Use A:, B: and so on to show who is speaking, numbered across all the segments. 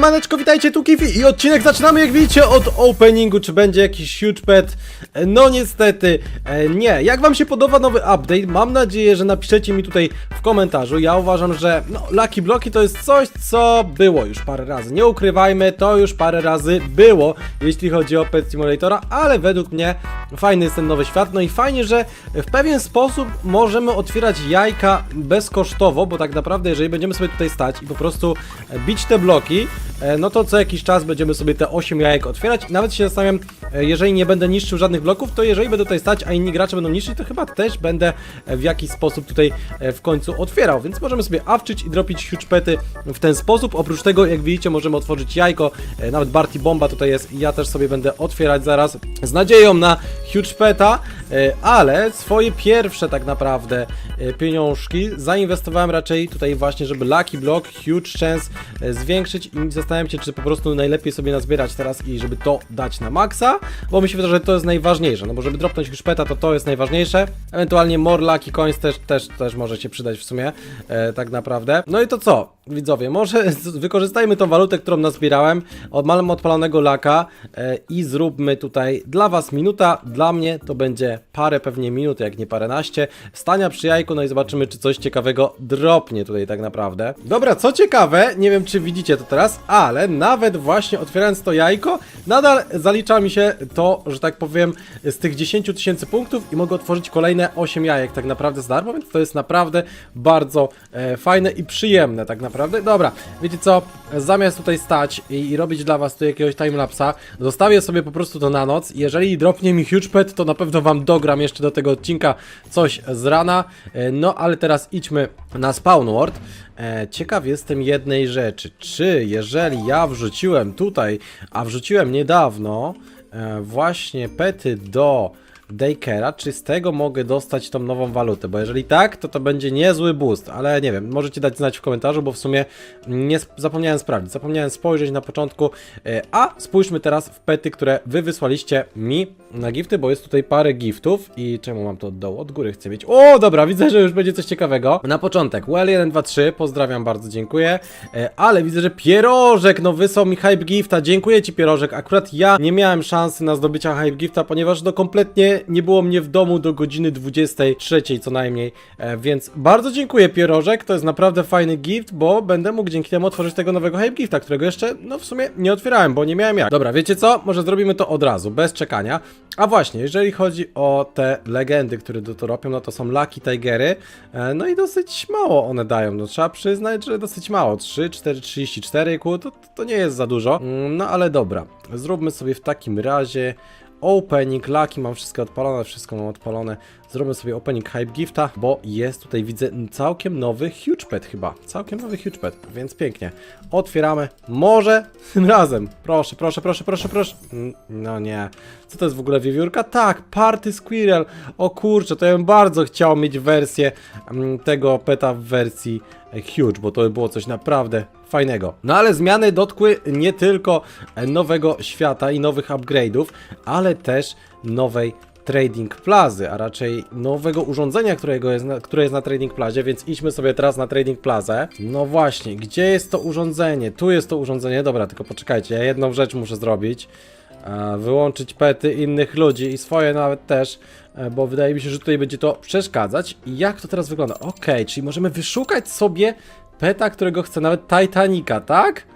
A: Maneczko, witajcie, tu Kifi i odcinek zaczynamy jak widzicie od openingu, czy będzie jakiś huge pet? E, No niestety, e, nie. Jak wam się podoba nowy update? Mam nadzieję, że napiszecie mi tutaj w komentarzu. Ja uważam, że no, Lucky Bloki to jest coś, co było już parę razy. Nie ukrywajmy, to już parę razy było, jeśli chodzi o Pet Simulatora, ale według mnie fajny jest ten nowy świat, no i fajnie, że w pewien sposób możemy otwierać jajka bezkosztowo, bo tak naprawdę jeżeli będziemy sobie tutaj stać i po prostu e, bić te bloki, e, no to co jakiś czas będziemy sobie te 8 jajek otwierać. Nawet się zastanawiam, e, jeżeli nie będę niszczył żadnych bloków, to jeżeli będę tutaj stać, a inni gracze będą niszczyć, to chyba też będę w jakiś sposób tutaj w końcu otwierał, więc możemy sobie awczyć i dropić huge pety w ten sposób. Oprócz tego, jak widzicie, możemy otworzyć jajko, nawet Barty Bomba tutaj jest ja też sobie będę otwierać zaraz. Z nadzieją na huge peta, e, ale swoje pierwsze tak naprawdę e, pieniążki zainwestowałem raczej tutaj właśnie, żeby Lucky Block, Huge Chance e, zwiększyć i zastanawiam się, czy po prostu najlepiej sobie nazbierać teraz i żeby to dać na maksa, bo mi się wydaje, że to jest najważniejsze, no bo żeby dropnąć Huge Peta, to to jest najważniejsze, ewentualnie more Lucky Coins też, też, też może się przydać w sumie, tak naprawdę. No i to co, widzowie, może wykorzystajmy tą walutę, którą nazbierałem, od mam odpalonego laka i zróbmy tutaj dla was minuta, dla mnie to będzie parę pewnie minut, jak nie paręnaście, stania przy jajku, no i zobaczymy, czy coś ciekawego dropnie tutaj tak naprawdę. Dobra, co ciekawe, nie wiem, czy widzicie to teraz, ale nawet właśnie otwierając to jajko, nadal zalicza mi się to, że tak powiem, z tych 10 tysięcy punktów i mogę otworzyć kolejne 8 jajek tak naprawdę z darmo, więc to jest naprawdę bardzo e, fajne i przyjemne tak naprawdę. Dobra, wiecie co, zamiast tutaj stać i, i robić dla was tu jakiegoś timelapsa, zostawię sobie po prostu to na noc. Jeżeli dropnie mi huge pet, to na pewno wam dogram jeszcze do tego odcinka coś z rana. E, no ale teraz idźmy na Spawn World. E, ciekaw jestem jednej rzeczy, czy jeżeli ja wrzuciłem tutaj, a wrzuciłem niedawno e, właśnie pety do Daycare'a, czy z tego mogę dostać tą nową walutę? Bo jeżeli tak, to to będzie niezły boost, ale nie wiem, możecie dać znać w komentarzu, bo w sumie nie zapomniałem sprawdzić, zapomniałem spojrzeć na początku, e, a spójrzmy teraz w pety, które wy wysłaliście mi na gifty, bo jest tutaj parę giftów i czemu mam to od dołu? Od góry chcę mieć. O, dobra, widzę, że już będzie coś ciekawego. Na początek, well123, pozdrawiam bardzo, dziękuję, e, ale widzę, że Pierożek, no wysłał mi hype gifta, dziękuję ci Pierożek, akurat ja nie miałem szansy na zdobycia hype gifta, ponieważ no kompletnie nie było mnie w domu do godziny 23 co najmniej, e, więc bardzo dziękuję Pierożek, to jest naprawdę fajny gift, bo będę mógł dzięki temu otworzyć tego nowego hype gifta, którego jeszcze, no w sumie nie otwierałem, bo nie miałem jak. Dobra, wiecie co? Może zrobimy to od razu, bez czekania. A właśnie, jeżeli chodzi o te legendy, które to robią, no to są Lucky Tigery, e, no i dosyć mało one dają, no trzeba przyznać, że dosyć mało, 3, 4, 34 kół, to, to nie jest za dużo, Mm, no ale dobra, zróbmy sobie w takim razie opening, Lucky, mam wszystko odpalone, wszystko mam odpalone, zróbmy sobie opening Hype Gifta, bo jest tutaj, widzę, całkiem nowy Huge Pet chyba, całkiem nowy Huge Pet, więc pięknie, otwieramy, może tym razem, proszę, proszę, proszę, proszę, proszę, Mm, no nie, co to jest w ogóle wiewiórka? Tak, Party Squirrel. O kurczę, to ja bym bardzo chciał mieć wersję mm, tego peta w wersji huge, bo to by było coś naprawdę fajnego. No ale zmiany dotkły nie tylko nowego świata i nowych upgrade'ów, ale też nowej Trading Plazy, a raczej nowego urządzenia, którego jest na, które jest na Trading Plazie, więc idźmy sobie teraz na Trading Plazę. No właśnie, gdzie jest to urządzenie? Tu jest to urządzenie, dobra, tylko poczekajcie, ja jedną rzecz muszę zrobić wyłączyć pety innych ludzi i swoje nawet też, e, bo wydaje mi się, że tutaj będzie to przeszkadzać. I jak to teraz wygląda? Okej, czyli możemy wyszukać sobie peta, którego chce nawet Titanica, tak?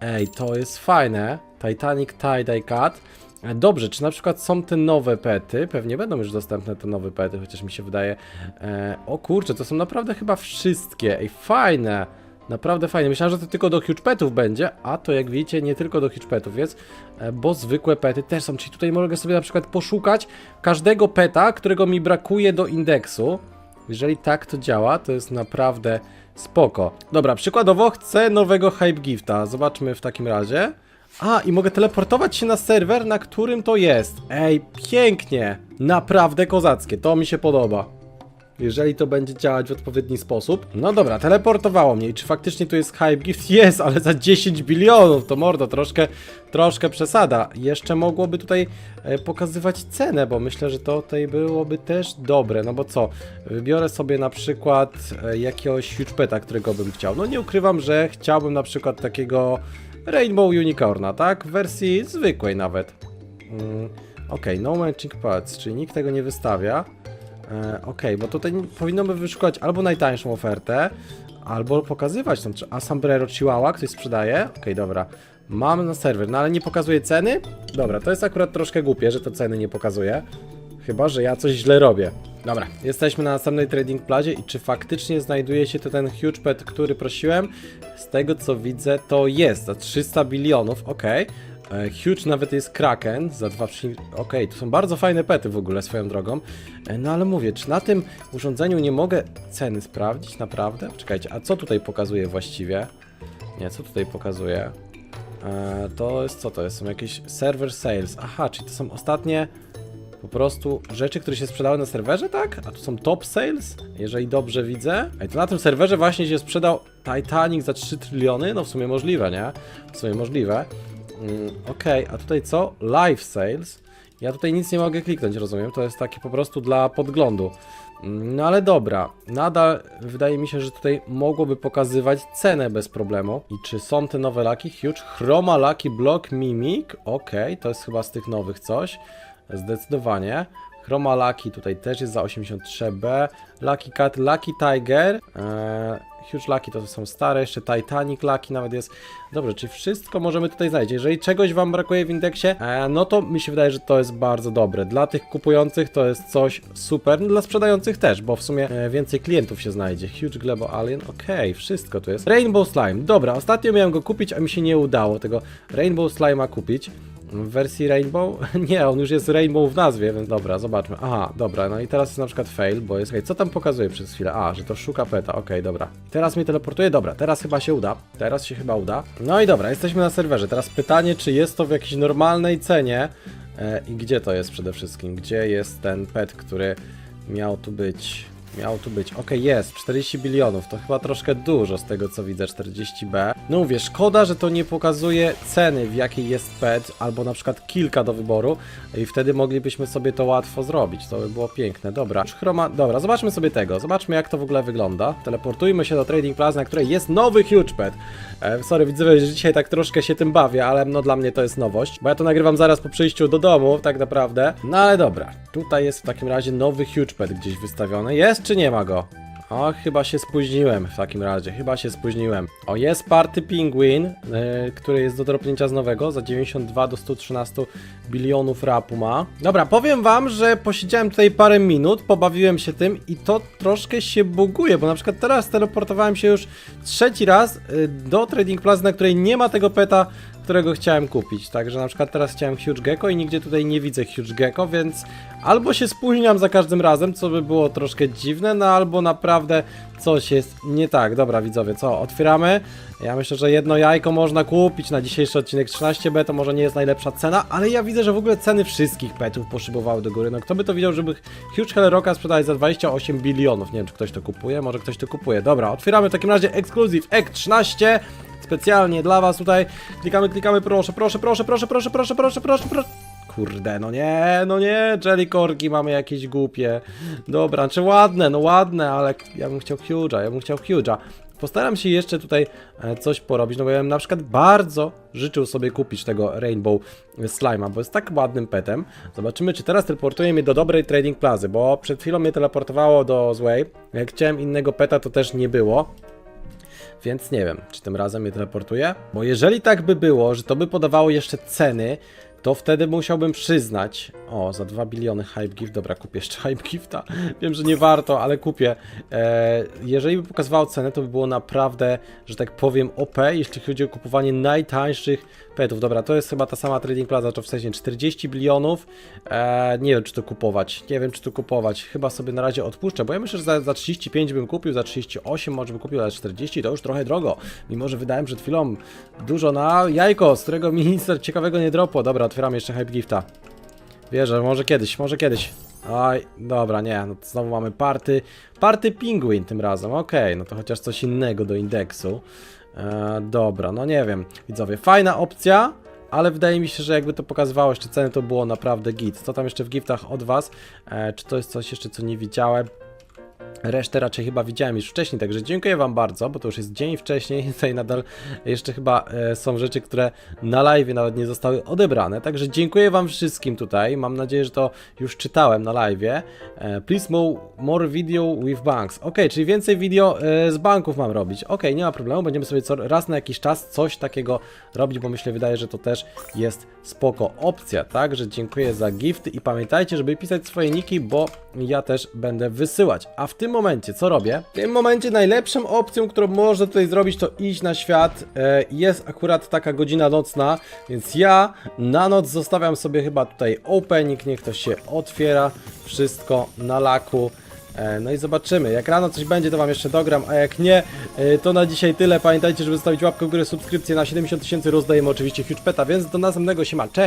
A: Ej, to jest fajne. Titanic Tie-Dye Cat. E, Dobrze, czy na przykład są te nowe pety? Pewnie będą już dostępne te nowe pety, chociaż mi się wydaje. E, o kurczę, to są naprawdę chyba wszystkie. Ej, fajne. Naprawdę fajnie. Myślałem, że to tylko do huge petów będzie, a to jak widzicie nie tylko do huge petów jest, bo zwykłe pety też są. Czyli tutaj mogę sobie na przykład poszukać każdego peta, którego mi brakuje do indeksu. Jeżeli tak to działa, to jest naprawdę spoko. Dobra, przykładowo chcę nowego hype gifta. Zobaczmy w takim razie. A, i mogę teleportować się na serwer, na którym to jest. Ej, pięknie. Naprawdę kozackie, to mi się podoba. Jeżeli to będzie działać w odpowiedni sposób. No dobra, teleportowało mnie. I czy faktycznie tu jest hype gift? Jest, ale za 10 bilionów. To mordo, troszkę, troszkę przesada. Jeszcze mogłoby tutaj e, pokazywać cenę, bo myślę, że to tutaj byłoby też dobre. No bo co? Wybiorę sobie na przykład e, jakiegoś huge którego bym chciał. No nie ukrywam, że chciałbym na przykład takiego Rainbow Unicorna, tak? W wersji zwykłej nawet. Mm, Okej, no matching pads, czyli nikt tego nie wystawia. E, Okej, bo tutaj powinno by wyszukać albo najtańszą ofertę, albo pokazywać czy- a Sombrero Chihuahua ktoś sprzedaje? Okej, dobra. Mam na serwer, no ale nie pokazuje ceny? Dobra, to jest akurat troszkę głupie, że to ceny nie pokazuje. Chyba, że ja coś źle robię. Dobra, jesteśmy na następnej trading plazie i czy faktycznie znajduje się tu ten huge pet, który prosiłem? Z tego co widzę, to jest za 300 bilionów, okej. E, Huge nawet jest Kraken za 2, okej, to są bardzo fajne pety w ogóle swoją drogą. E, No ale mówię, czy na tym urządzeniu nie mogę ceny sprawdzić naprawdę? Czekajcie, a co tutaj pokazuje właściwie? Nie, co tutaj pokazuje? E, to jest co to jest? Są jakieś server sales. Aha, czyli to są ostatnie po prostu rzeczy, które się sprzedały na serwerze, tak? A tu są top sales, jeżeli dobrze widzę. Ej, to na tym serwerze właśnie się sprzedał Titanic za 3 tryliony? No w sumie możliwe, nie? W sumie możliwe. Mm, Okej, a tutaj co? Live sales. Ja tutaj nic nie mogę kliknąć, rozumiem? To jest takie po prostu dla podglądu. Mm, No ale dobra, nadal wydaje mi się, że tutaj mogłoby pokazywać cenę bez problemu. I czy są te nowe laki? Huge Chroma Lucky Block Mimic. Okej, to jest chyba z tych nowych coś. Zdecydowanie. Chroma Lucky tutaj też jest za 83B. Lucky Cat, Lucky Tiger. Eee, Huge Lucky to są stare, jeszcze Titanic Lucky nawet jest. Dobrze, czyli wszystko możemy tutaj znaleźć. Jeżeli czegoś Wam brakuje w indeksie, e, no to mi się wydaje, że to jest bardzo dobre. Dla tych kupujących to jest coś super, no dla sprzedających też, bo w sumie e, więcej klientów się znajdzie. Huge Glebo Alien, okej, wszystko tu jest. Rainbow Slime, dobra, ostatnio miałem go kupić, a mi się nie udało tego Rainbow Slime'a kupić. W wersji Rainbow? Nie, on już jest Rainbow w nazwie, więc dobra, zobaczmy. Aha, dobra, no i teraz jest na przykład fail, bo jest. Okej, co tam pokazuje przez chwilę? A, że to szuka peta, okej, dobra. Teraz mnie teleportuje, dobra, teraz chyba się uda. Teraz się chyba uda. No i dobra, jesteśmy na serwerze. Teraz pytanie, czy jest to w jakiejś normalnej cenie e, i gdzie to jest przede wszystkim? Gdzie jest ten pet, który miał tu być? Miał tu być. Okej, jest. 40 bilionów. To chyba troszkę dużo z tego co widzę. 40B. No mówię, szkoda, że to nie pokazuje ceny, w jakiej jest pet, albo na przykład kilka do wyboru. I wtedy moglibyśmy sobie to łatwo zrobić. To by było piękne. Dobra. Chroma. Dobra, zobaczmy sobie tego. Zobaczmy, jak to w ogóle wygląda. Teleportujmy się do Trading Plaza, na której jest nowy huge pet. E, sorry, widzę, że dzisiaj tak troszkę się tym bawię, ale no dla mnie to jest nowość. Bo ja to nagrywam zaraz po przyjściu do domu, tak naprawdę. No ale dobra. Tutaj jest w takim razie nowy huge pet gdzieś wystawiony. Jest czy nie ma go? O, chyba się spóźniłem w takim razie, chyba się spóźniłem. O, jest Party Penguin, yy, który jest do dropnięcia z nowego, za 92 do 113 bilionów rapu ma. Dobra, powiem wam, że posiedziałem tutaj parę minut, pobawiłem się tym i to troszkę się buguje, bo na przykład teraz teleportowałem się już trzeci raz yy, do Trading Plaza, na której nie ma tego peta, którego chciałem kupić. Także na przykład teraz chciałem Huge Gecko i nigdzie tutaj nie widzę Huge Gecko, więc albo się spóźniam za każdym razem, co by było troszkę dziwne, no albo naprawdę coś jest nie tak. Dobra, widzowie, co? Otwieramy. Ja myślę, że jedno jajko można kupić na dzisiejszy odcinek 13B, to może nie jest najlepsza cena, ale ja widzę, że w ogóle ceny wszystkich petów poszybowały do góry. No kto by to widział, żeby Huge Hellerocka sprzedać za 28 bilionów? Nie wiem, czy ktoś to kupuje, może ktoś to kupuje. Dobra, otwieramy w takim razie ekskluzyw EK 13 specjalnie dla was tutaj. Klikamy, klikamy, proszę, proszę, proszę, proszę, proszę, proszę, proszę, proszę, proszę. Kurde, no nie, no nie, jelly korki mamy jakieś głupie. Dobra, czy ładne, no ładne, ale ja bym chciał huge'a, ja bym chciał huge'a. Postaram się jeszcze tutaj e, coś porobić, no bo ja bym na przykład bardzo życzył sobie kupić tego Rainbow Slime'a, bo jest tak ładnym petem. Zobaczymy, czy teraz teleportuje mnie do dobrej trading plazy, bo przed chwilą mnie teleportowało do złej. Jak chciałem innego peta, to też nie było. Więc nie wiem, czy tym razem mnie teleportuje. Bo jeżeli tak by było, że to by podawało jeszcze ceny, to wtedy musiałbym przyznać. O, za 2 biliony Hype Gift. Dobra, kupię jeszcze Hype Gifta. Wiem, że nie warto, ale kupię. E, jeżeli by pokazywało cenę, to by było naprawdę, że tak powiem, OP, jeśli chodzi o kupowanie najtańszych petów. Dobra, to jest chyba ta sama Trading Plaza, to w sensie 40 bilionów. E, nie wiem, czy to kupować. Nie wiem, czy to kupować. Chyba sobie na razie odpuszczę, bo ja myślę, że za, za 35 bym kupił, za 38 może bym kupił, ale 40 to już trochę drogo. Mimo, że wydałem przed chwilą dużo na jajko, z którego mi nic ciekawego nie dropło. Dobra, otwieramy jeszcze Hype Gifta. Wierzę, może kiedyś, może kiedyś. Oj, dobra, nie, no znowu mamy party, party Penguin tym razem, okej, no to chociaż coś innego do indeksu. E, dobra, no nie wiem, widzowie, fajna opcja, ale wydaje mi się, że jakby to pokazywało jeszcze ceny, to było naprawdę git. Co tam jeszcze w giftach od was? E, czy to jest coś jeszcze, co nie widziałem? Resztę raczej chyba widziałem już wcześniej, także dziękuję Wam bardzo, bo to już jest dzień wcześniej. Tutaj nadal jeszcze chyba e, są rzeczy, które na live nawet nie zostały odebrane. Także dziękuję Wam wszystkim tutaj. Mam nadzieję, że to już czytałem na live. E, please more, video with banks. Ok, czyli więcej video e, z banków mam robić. Ok, nie ma problemu, będziemy sobie co, raz na jakiś czas coś takiego robić, bo myślę, wydaje, że to też jest spoko opcja. Także dziękuję za gifty i pamiętajcie, żeby pisać swoje niki, bo ja też będę wysyłać. A w tym momencie co robię? W tym momencie najlepszą opcją, którą można tutaj zrobić, to iść na świat. E, jest akurat taka godzina nocna, więc ja na noc zostawiam sobie chyba tutaj opening, niech to się otwiera. Wszystko na laku. E, No i zobaczymy. Jak rano coś będzie, to wam jeszcze dogram, a jak nie, e, to na dzisiaj tyle. Pamiętajcie, żeby zostawić łapkę w górę, subskrypcję na 70 tysięcy rozdajemy oczywiście huge peta, więc do następnego się. Cześć!